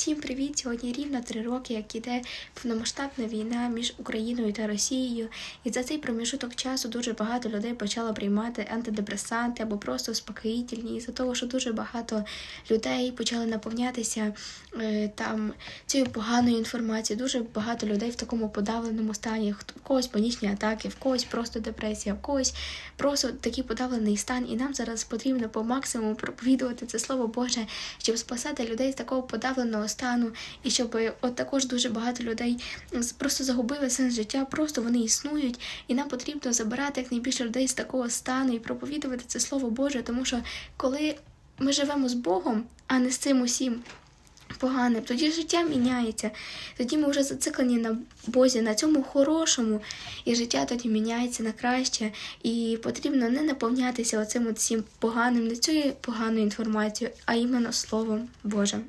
Всім привіт! Сьогодні рівно три роки, як іде повномасштабна війна між Україною та Росією. І за цей проміжуток часу дуже багато людей почало приймати антидепресанти або просто успокоїтельні. І за того, що дуже багато людей почали наповнятися е, там цією поганою інформацією. Дуже багато людей в такому подавленому стані. В когось панічні атаки, в когось просто депресія, в когось просто такий подавлений стан. І нам зараз потрібно по максимуму проповідувати це слово Боже, щоб спасати людей з такого подавленого стану, і щоб е, от також дуже багато людей просто загубили сенс життя, просто вони існують, і нам потрібно забирати якнайбільше людей з такого стану і проповідувати це слово Боже, тому що коли ми живемо з Богом, а не з цим усім. Поганим, тоді життя міняється. Тоді ми вже зациклені на Бозі, на цьому хорошому, і життя тоді міняється на краще. І потрібно не наповнятися оцим от всім поганим, не цією поганою інформацією, а іменно Словом Божим.